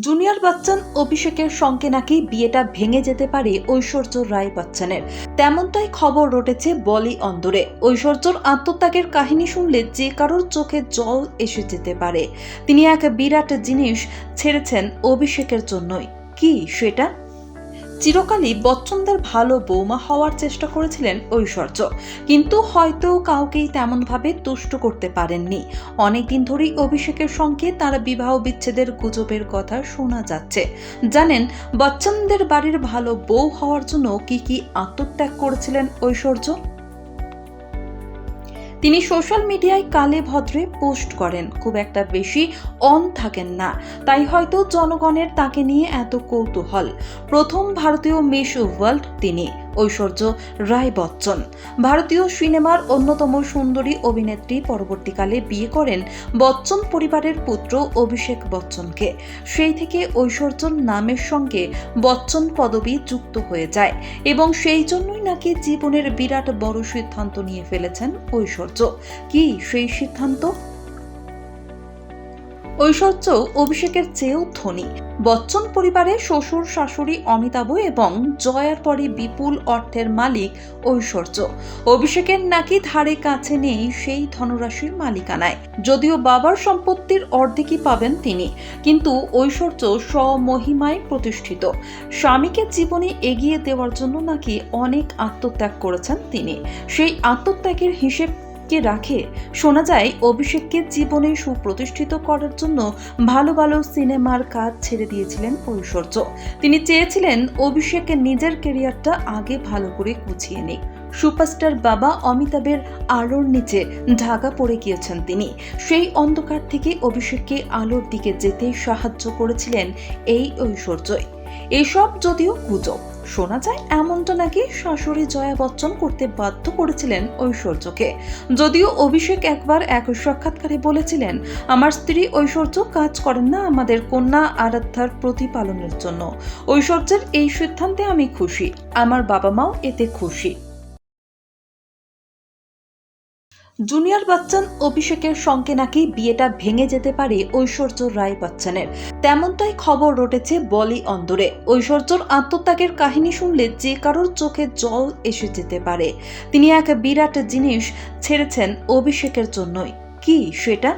Junior Bachchan অভিষেকের সঙ্গে নাকি বিয়েটা ভেঙে যেতে পারে ঐশ্বর্য রায় বচ্চনের। তেমনটাই খবর রটেছে বলি অন্দরে। ঐশ্বর্যর আত্মত্যাগের কাহিনী শুনলে যে কারোর চোখে জল এসে যেতে পারে। তিনি এক বিরাট জিনিস ছেড়েছেন অভিষেকের জন্যই। কি সেটা? চিরকালই বচ্চনদের ভালো বৌমা হওয়ার চেষ্টা করেছিলেন ঐশ্বর্য। কিন্তু হয়তো কাউকেই তেমনভাবে তুষ্ট করতে পারেননি। অনেকদিন ধরেই অভিষেকের সঙ্গে তার বিবাহ বিচ্ছেদের গুজবের কথা শোনা যাচ্ছে। জানেন, বচ্চনদের বাড়ির ভালো বউ হওয়ার জন্য কি কি আত্মত্যাগ করেছিলেন ঐশ্বর্য? তিনি সোশ্যাল মিডিয়ায় কালে ভদ্রে পোস্ট করেন, খুব একটা বেশি অন থাকেন না। তাই হয়তো জনগণের তাকে নিয়ে এত কৌতূহল। প্রথম ভারতীয় মিস ওয়ার্ল্ড তিনি। ঐশ্বর্য রায় বচ্চন। ভারতীয় সিনেমার অন্যতম সুন্দরী অভিনেত্রী পরবর্তীকালে বিয়ে করেন বচ্চন পরিবারের পুত্র অভিষেক বচ্চনকে। সেই থেকে ঐশ্বর্যর নামের সঙ্গে বচ্চন পদবি যুক্ত হয়ে যায় এবং সেই জন্যই নাকি জীবনের বিরাট বড় সিদ্ধান্ত নিয়ে ফেলেছেন ঐশ্বর্য। কি সেই সিদ্ধান্ত? ঐশ্বর্য অভিষেকের চেয়েও ধনী। বচ্চন পরিবারে শ্বশুর, শাশুড়ি অমিতাভ এবং জয়ার পরে বিপুল অর্থের মালিক ঐশ্বর্য। অভিষেকের নাকি ধারে কাছে নেই সেই ধনরাশির মালিকানায়। যদিও বাবার সম্পত্তির অর্ধেকই পাবেন তিনি, কিন্তু ঐশ্বর্য স্বমহিমায় প্রতিষ্ঠিত। স্বামীকে জীবনে এগিয়ে দেওয়ার জন্য নাকি অনেক আত্মত্যাগ করেছেন তিনি। সেই আত্মত্যাগের হিসেব কে রাখে? শোনা যায়, অভিষেককে জীবনে সুপ্রতিষ্ঠিত করার জন্য ভালো ভালো সিনেমার কাজ ছেড়ে দিয়েছিলেন ঐশ্বর্য। তিনি চেয়েছিলেন অভিষেক নিজের কেরিয়ারটা আগে ভালো করে গুছিয়ে নিক। সুপারস্টার বাবা অমিতাভের আলোর নিচে ঢাকা পড়ে গিয়েছেন তিনি। সেই অন্ধকার থেকে অভিষেককে আলোর দিকে যেতে সাহায্য করেছিলেন এই ঐশ্বর্যই। এসব যদিও গুজব। শোনা যায় এমনটা নাকি শাশুড়ি জয়া বচ্চন করতে বাধ্য করেছিলেন ঐশ্বর্যকে। যদিও অভিষেক একবার এক সাক্ষাৎকারে বলেছিলেন, আমার স্ত্রী ঐশ্বর্য কাজ করেন না আমাদের কন্যা আরাধ্যার প্রতিপালনের জন্য। ঐশ্বর্যের এই সিদ্ধান্তে আমি খুশি, আমার বাবা মাও এতে খুশি। জুনিয়র বচ্চন অভিষেকের সঙ্গে নাকি বিয়েটা ভেঙে যেতে পারে ঐশ্বর্য রায় বচ্চনের। তেমনটাই খবর রটেছে বলি অন্দরে। ঐশ্বর্যর আত্মত্যাগের কাহিনী শুনলে যে কারোর চোখে জল এসে যেতে পারে। তিনি এক বিরাট জিনিস ছেড়েছেন অভিষেকের জন্যই। কি সেটা?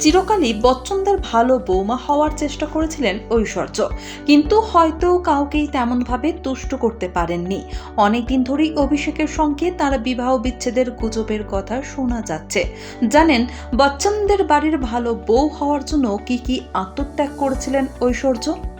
চিরকালই বচ্চনদের ভালো বৌমা হওয়ার চেষ্টা করেছিলেন ঐশ্বর্য। কিন্তু হয়তো কাউকেই তেমনভাবে তুষ্ট করতে পারেননি। অনেকদিন ধরেই অভিষেকের সঙ্গে তার বিবাহ বিচ্ছেদের গুজবের কথা শোনা যাচ্ছে। জানেন, বচ্চনদের বাড়ির ভালো বউ হওয়ার জন্য কি কি আত্মত্যাগ করেছিলেন ঐশ্বর্য?